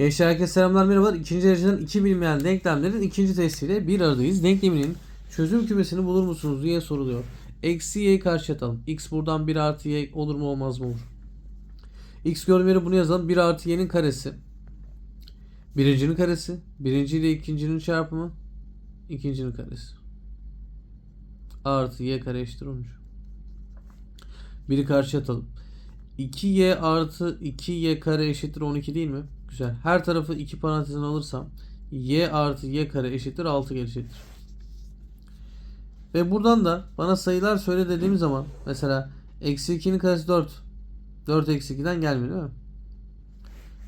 Gençler herkese selamlar merhabalar. İkinci dereceden iki bilinmeyen denklemlerin ikinci testiyle bir aradayız. Denkleminin çözüm kümesini bulur musunuz diye soruluyor. Eksi y'yi karşı atalım. x buradan 1 artı y olur mu olmaz mı olur. x görmeli bunu yazalım. 1 artı y'nin karesi. Birincinin karesi. Birinci ile ikincinin çarpımı. ikincinin karesi. Artı y kare eşittir 13. Biri karşı atalım. 2y artı 2y kare eşittir 12 değil mi? Güzel. Her tarafı iki parantezine alırsam y artı y kare eşittir 6 gelecektir. Ve buradan da bana sayılar söyle dediğim zaman mesela eksi 2'nin karesi 4. 4 eksi 2'den gelmiyor değil mi?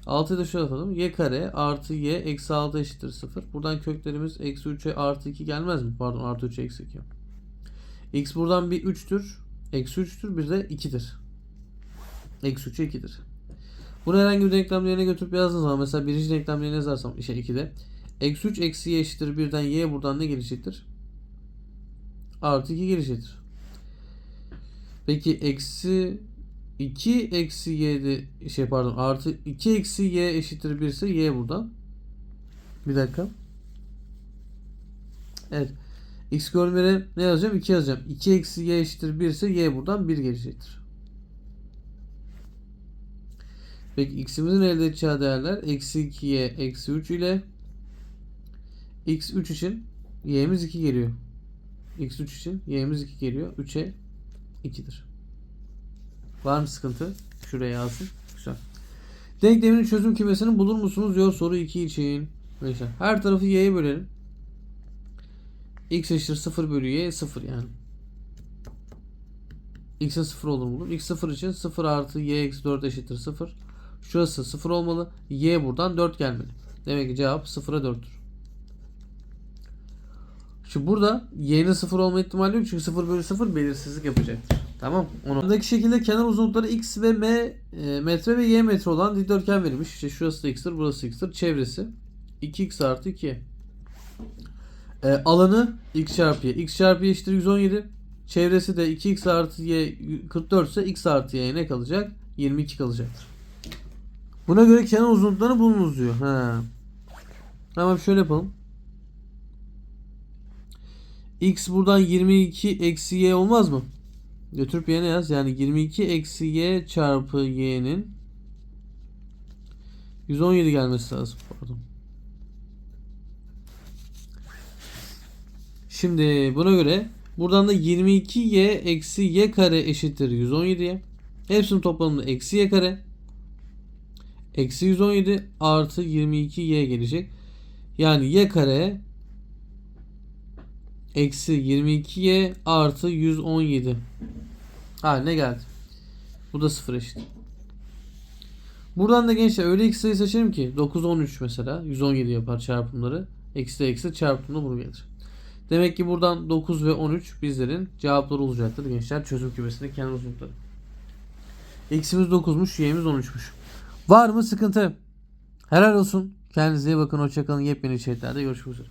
6'yı da şöyle atalım. y kare artı y eksi 6 eşittir 0. Buradan köklerimiz eksi 3'e artı 2 gelmez mi? Pardon artı 3 eksi 2. x buradan bir 3'tür. Eksi 3'tür bir de 2'dir. Eksi 3'e 2'dir. Bunu herhangi bir denklem yerine götürüp yazdığım zaman mesela birinci denklem yerine yazarsam işte 2'de eksi 3 eksi y eşittir 1'den y buradan ne gelecektir? Artı 2 gelecektir. Peki eksi 2 eksi y'de şey pardon artı 2 eksi y eşittir 1 ise y buradan. Bir dakika. Evet. X görmere ne yazacağım? 2 yazacağım. 2 eksi y eşittir 1 ise y buradan 1 gelecektir. Peki x'imizin elde edeceği değerler eksi 2y eksi 3 ile x 3 için y'miz 2 geliyor. x 3 için y'miz 2 geliyor. 3'e 2'dir. Var mı sıkıntı? Şuraya yazsın. Güzel. Denklemin çözüm kümesini bulur musunuz diyor soru 2 için. Mesela her tarafı y'ye bölelim. x eşittir 0 bölü y 0 yani. x'e 0 olur mu? x 0 için 0 artı y eksi 4 eşittir 0. Şurası 0 olmalı. Y buradan 4 gelmeli. Demek ki cevap 0'a 4'tür. Şu burada y'nin 0 olma ihtimali yok çünkü 0 bölü 0 belirsizlik yapacaktır. Tamam. Buradaki şekilde kenar uzunlukları x ve m e, metre ve y metre olan dikdörtgen verilmiş. İşte şurası da x'tir, burası x'tir. Çevresi 2x artı 2. E, alanı x çarpı y. x çarpı y eşittir 117. Çevresi de 2x artı y 44 ise x artı y ne kalacak? 22 kalacaktır. Buna göre kenar uzunluklarını bulunuz diyor. Ha. Tamam şöyle yapalım. X buradan 22 eksi y olmaz mı? Götürüp y'ne yaz. Yani 22 eksi y çarpı y'nin 117 gelmesi lazım. Pardon. Şimdi buna göre buradan da 22y eksi y kare eşittir 117'ye. Hepsinin toplamında eksi y kare. Eksi 117 artı 22y gelecek. Yani y kare eksi 22y artı 117 haline geldi. Bu da 0 eşit. Buradan da gençler öyle x sayı seçelim ki 9 13 mesela 117 yapar çarpımları. Eksi eksi çarpımda bunu gelir. Demek ki buradan 9 ve 13 bizlerin cevapları olacaktır gençler çözüm kümesinde kenar uzunlukları. X'imiz 9'muş, Y'miz 13'müş. Var mı sıkıntı? Helal olsun. Kendinize iyi bakın. Hoşçakalın. Yepyeni içeriklerde görüşmek üzere.